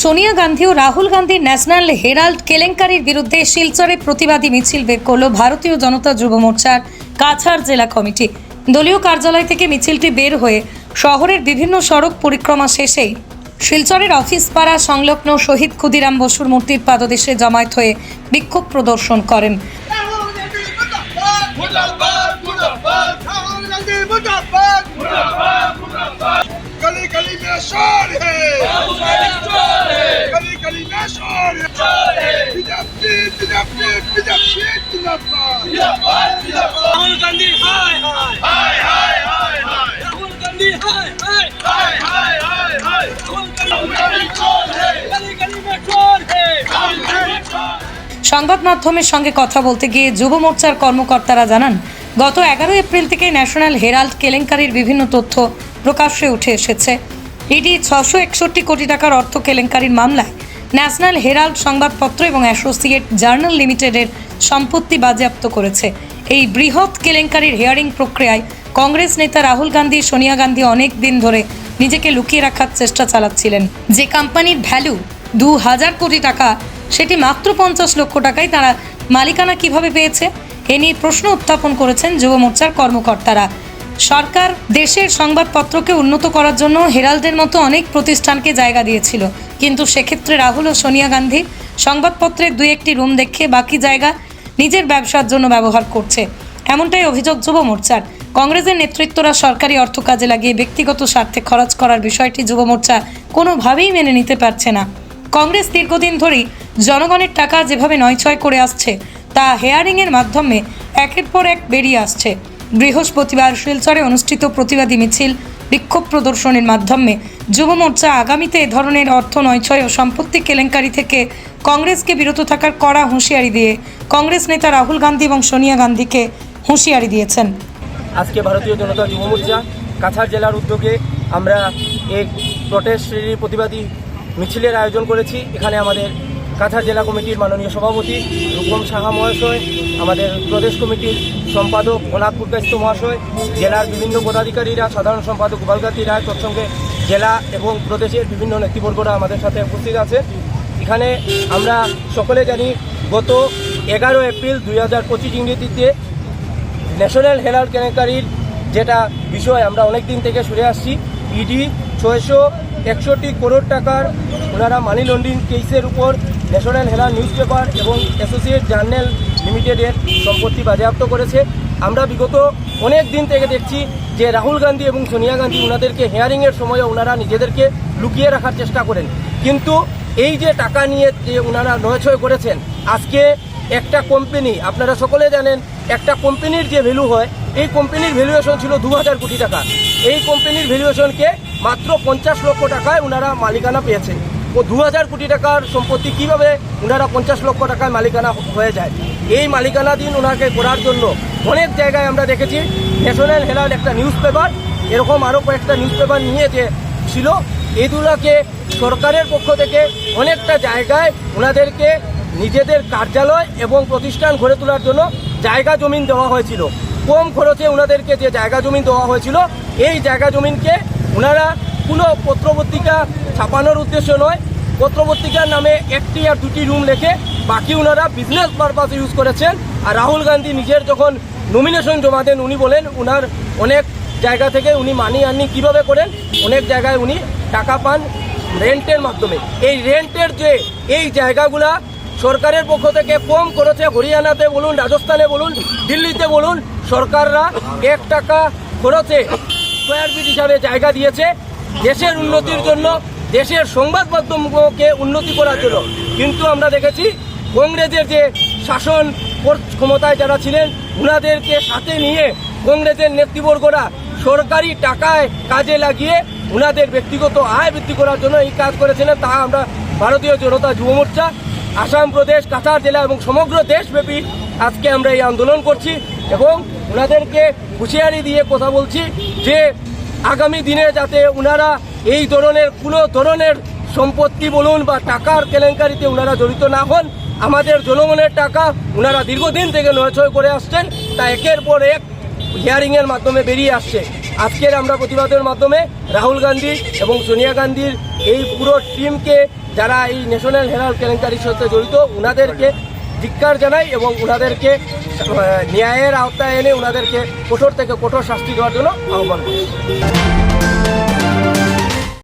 সোনিয়া গান্ধী ও রাহুল গান্ধীর national Herald কেলেঙ্কারির বিরুদ্ধে শিলচরে প্রতিবাদী মিছিল বের করল ভারতীয় জনতা যুব মোর্চার কাছাড় জেলা কমিটি দলীয় কার্যালয় থেকে মিছিলটি বের হয়ে শহরের বিভিন্ন সড়ক পরিক্রমা শেষেই শিলচরের অফিস পাড়া সংলগ্ন শহীদ ক্ষুদিরাম বসুর মূর্তির পাদদেশে জমায়েত হয়ে বিক্ষোভ প্রদর্শন করেন मुर्दाबाद मुर्दाबाद राहुल गांधी मुर्दाबाद मुर्दाबाद मुर्दाबाद गली गली में शोर है সংবাদ মাধ্যমের সঙ্গে কথা বলতে গিয়ে যুব মোর্চার কর্মকর্তারা জানান, গত এগারো এপ্রিল থেকে ন্যাশনাল হেরাল্ড কেলেঙ্কারির বিভিন্ন তথ্য প্রকাশ্যে উঠে এসেছে। ইডি ছশো একষট্টি কোটি টাকার অর্থ কেলেঙ্কারির মামলায় ন্যাশনাল হেরাল্ড সংবাদপত্র এবং অ্যাসোসিয়েট জার্নাল লিমিটেডের সম্পত্তি বাজেয়াপ্ত করেছে। এই বৃহৎ কেলেঙ্কারির হিয়ারিং প্রক্রিয়ায় কংগ্রেস নেতা রাহুল গান্ধী, সোনিয়া গান্ধী অনেক দিন ধরে নিজেকে লুকিয়ে রাখার চেষ্টা চালাচ্ছিলেন। যে কোম্পানির ভ্যালু দু হাজার কোটি টাকা, সেটি মাত্র পঞ্চাশ লক্ষ টাকায় তারা মালিকানা কীভাবে পেয়েছে, এ নিয়ে প্রশ্ন উত্থাপন করেছেন যুব মোর্চার কর্মকর্তারা। সরকার দেশের সংবাদপত্রকে উন্নত করার জন্য হেরাল্ডের মতো অনেক প্রতিষ্ঠানকে জায়গা দিয়েছিল। কিন্তু সেক্ষেত্রে রাহুল ও সোনিয়া গান্ধী সংবাদপত্রের দুই একটি রুম দেখে বাকি জায়গা নিজের ব্যবসার জন্য ব্যবহার করছে। এমনটাই অভিযোগ যুব মোর্চার। কংগ্রেসের নেতৃত্বরা সরকারি অর্থ কাজে লাগিয়ে ব্যক্তিগত স্বার্থে খরচ করার বিষয়টি যুব মোর্চা কোনোভাবেই মেনে নিতে পারছে না। কংগ্রেস দীর্ঘদিন ধরেই জনগণের টাকা যেভাবে নয়ছয় করে আসছে, তা হেয়ারিংয়ের মাধ্যমে একের পর এক বেরিয়ে আসছে। বৃহস্পতিবার শিলচরে অনুষ্ঠিত প্রতিবাদী মিছিল বিক্ষোভ প্রদর্শনের মাধ্যমে যুব মোর্চা আগামীতে এ ধরনের অর্থ নয়ছয় ও সম্পত্তি কেলেঙ্কারি থেকে কংগ্রেসকে বিরত থাকার কড়া হুঁশিয়ারি দিয়ে কংগ্রেস নেতা রাহুল গান্ধী এবং সোনিয়া গান্ধীকে হুঁশিয়ারি দিয়েছেন। আজকে ভারতীয় জনতা যুব মোর্চা কাছাড় জেলার উদ্যোগে আমরা এক প্রটেস্ট প্রতিবাদী মিছিলের আয়োজন করেছি। এখানে আমাদের কাছাড় জেলা কমিটির মাননীয় সভাপতি রূপম সাহা মহাশয়, আমাদের প্রদেশ কমিটির সম্পাদক অনাথ পুরকাস্ত মহাশয়, জেলার বিভিন্ন পদাধিকারীরা, সাধারণ সম্পাদক গোপালকান্তি রায়, তৎসঙ্গে জেলা এবং প্রদেশের বিভিন্ন নেতৃবর্গরা আমাদের সাথে উপস্থিত আছে। এখানে আমরা সকলে জানি, গত এগারো এপ্রিল দুই হাজার পঁচিশ ইংরেজিতে ন্যাশনাল হেরাল্ড কেলেঙ্কারির যেটা বিষয় আমরা অনেক দিন থেকে শুনে আসছি, ইডি ছয়শো একষট্টি করোড় টাকার ওনারা মানি লন্ড্রিং কেসের উপর ন্যাশনাল হেরাল্ড নিউজ পেপার এবং অ্যাসোসিয়েট জার্নাল লিমিটেডের সম্পত্তি বাজেয়াপ্ত করেছে। আমরা বিগত অনেক দিন থেকে দেখছি যে রাহুল গান্ধী এবং সোনিয়া গান্ধী ওনাদেরকে হেয়ারিংয়ের সময় ওনারা নিজেদেরকে লুকিয়ে রাখার চেষ্টা করেন। কিন্তু এই যে টাকা নিয়ে যে ওনারা নয়ছয় করেছেন, আজকে একটা কোম্পানি আপনারা সকলে জানেন, একটা কোম্পানির যে ভ্যালু হয়, এই কোম্পানির ভ্যালুয়েশন ছিল দু হাজার কোটি টাকা। এই কোম্পানির ভ্যালুয়েশনকে মাত্র পঞ্চাশ লক্ষ টাকায় ওনারা মালিকানা পেয়েছেন ও দু হাজার কোটি টাকার সম্পত্তি কীভাবে ওনারা পঞ্চাশ লক্ষ টাকায় মালিকানা হয়ে যায়? এই মালিকানা দিন ওনাকে করার জন্য অনেক জায়গায় আমরা দেখেছি। ন্যাশনাল হেরাল্ড একটা নিউজ পেপার এরকম আরও কয়েকটা নিউজ পেপার নিয়ে যে ছিল, এগুলাকে সরকারের পক্ষ থেকে অনেকটা জায়গায় ওনাদেরকে নিজেদের কার্যালয় এবং প্রতিষ্ঠান গড়ে তোলার জন্য জায়গা জমিন দেওয়া হয়েছিল। কম খরচে ওনাদেরকে যে জায়গা জমিন দেওয়া হয়েছিল, এই জায়গা জমিনকে ওনারা কোনো পত্রপত্রিকা ছাপানোর উদ্দেশ্য নয়। পত্রপত্রিকার নামে একটি আর দুটি রুম লেখে, বাকি ওনারা বিজনেস পারপাসে ইউজ করেছেন। আর রাহুল গান্ধী নিজের যখন নমিনেশন জমা দেন, উনি বলেন ওনার অনেক জায়গা থেকে উনি মানি আর্নি কীভাবে করেন? অনেক জায়গায় উনি টাকা পান রেন্টের মাধ্যমে। এই রেন্টের যে এই জায়গাগুলা সরকারের পক্ষ থেকে কম করেছে, হরিয়ানাতে বলুন, রাজস্থানে বলুন, দিল্লিতে বলুন, সরকাররা এক টাকা খরচে স্কোয়ার ফিট হিসাবে জায়গা দিয়েছে। দেশের উন্নতির জন্য, দেশের সংবাদ মাধ্যমকে উন্নতি করার জন্য। কিন্তু আমরা দেখেছি, কংগ্রেসের যে শাসন ক্ষমতায় যারা ছিলেন ওনাদেরকে সাথে নিয়ে কংগ্রেসের নেতৃবর্গরা সরকারি টাকায় কাজে লাগিয়ে ওনাদের ব্যক্তিগত আয় বৃদ্ধি করার জন্য এই কাজ করেছিলেন। তা আমরা ভারতীয় জনতা যুব মোর্চা, আসাম প্রদেশ, কাছাড় জেলা এবং সমগ্র দেশব্যাপী আজকে আমরা এই আন্দোলন করছি। এবং ওনাদেরকে হুঁশিয়ারি দিয়ে কথা বলছি যে আগামী দিনে যাতে ওনারা এই ধরনের কোনো ধরনের সম্পত্তি বলুন বা টাকার কেলেঙ্কারিতে ওনারা জড়িত না হন, আমাদের জনগণের টাকা ওনারা দীর্ঘদিন থেকে নয়ছয় করে আসছেন, তা একের পর এক হিয়ারিংয়ের মাধ্যমে বেরিয়ে আসছে। আজকের আমরা প্রতিবাদের মাধ্যমে রাহুল গান্ধী এবং সোনিয়া গান্ধীর এই পুরো টিমকে, যারা এই ন্যাশনাল হেরাল্ড কেলেঙ্কারির সাথে জড়িত ওনাদেরকে ধিক্কার জানাই এবং ওনাদেরকে ন্যায়ের আওতায় এনে ওনাদেরকে কঠোর থেকে কঠোর শাস্তি দেওয়ার জন্য আহ্বান করি